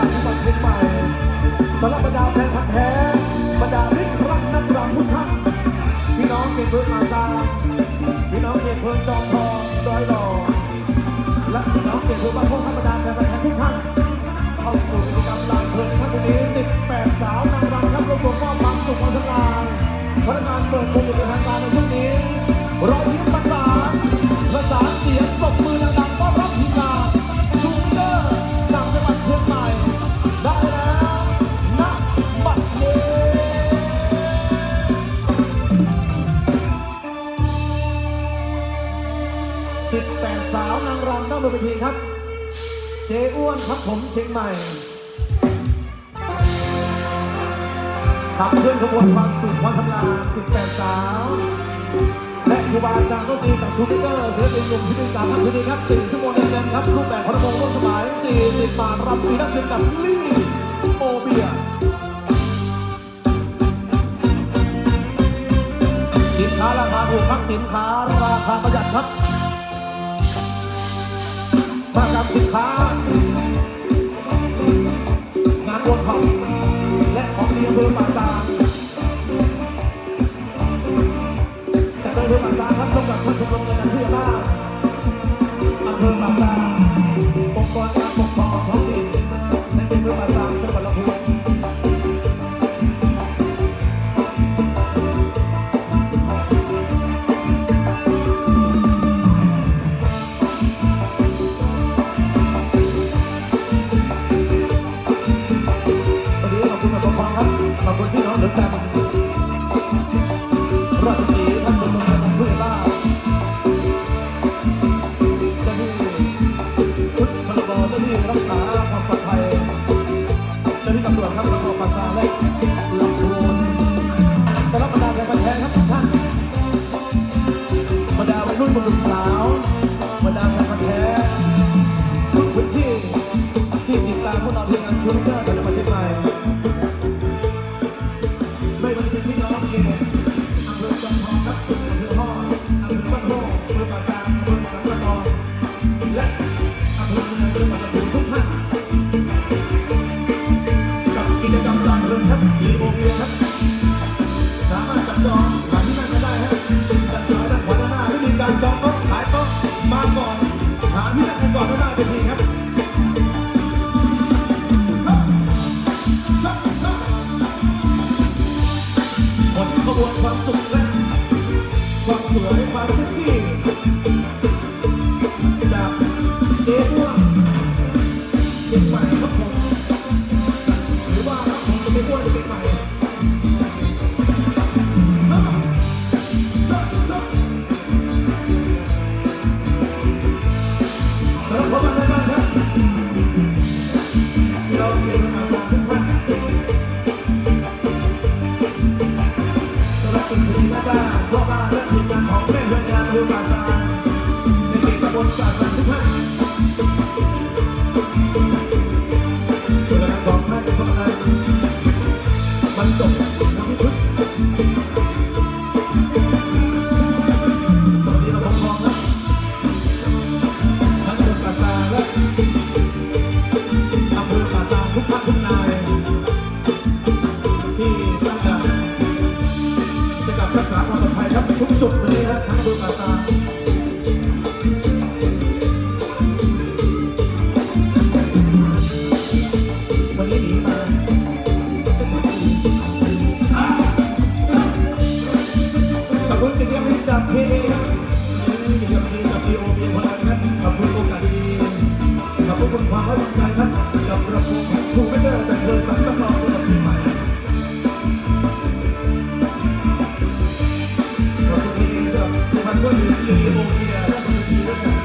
จากจังหวัดเชียงใหม่สำหรับบรรดาแฟนพันธ์แท้บรรดามิตรรักนักรำทุกท่านพี่น้องเขตเพื่อนมาตาพี่น้องเขตเพื่อนจอมทองดอยหล่อและพี่น้องเขตเพื่อนบ้านพวกธรรมดาแฟนพันธ์แท้ทุกท่านเข้าสู่กิจกรรมลานเพลินครั้งนี้18 สาวนางรำครับรวมตัวมอบความสุขความสำราญพนักงานเปิดโควิดเป็นทางการ บนเวทีครับ เจ๊อ้วนครับผมเชียงใหม่ขับเคลื่อนขบวนความสุขความทำลาน18สาว และครูบาอาจารย์ก็ดีจากชูพิเกอร์ศิลปินหนุ่มที่เป็นสามท่านคืนนี้ครับ4ชั่วโมงเต็มครับ รูปแบบพระวงร่วมสมัย40บบาทรำปีนักเรียนกับลี่โอเบียสินค้าราคาถูกครับสินค้าราคาประหยัดครับ มากับสินค้างานบนของและของดีอำเภอป่าซางจากอำเภอป่าซางครับร่วมกับท่านชมรมเงินนันที่บ้าน จ้าหน้าที่ตำรวจครับสนภาษาเละลำ ไม่มีการจองโต๊ะขายโต๊ะมาก่อนหาที่นั่งกันก่อนด้านหน้าเป็นทีครับชักชักผลขบวนความสุขและความสวยความเซ็กซี่จากเจ๊อ้วนเชียงใหม่ กับกับระบบทูเมเตอร์จากเธอสังกัดเราจังหวัดเชียงใหม่ขอบคุณที่นี่ครับมันก็อยู่ที่โอเคียและคุณทีด้วยกัน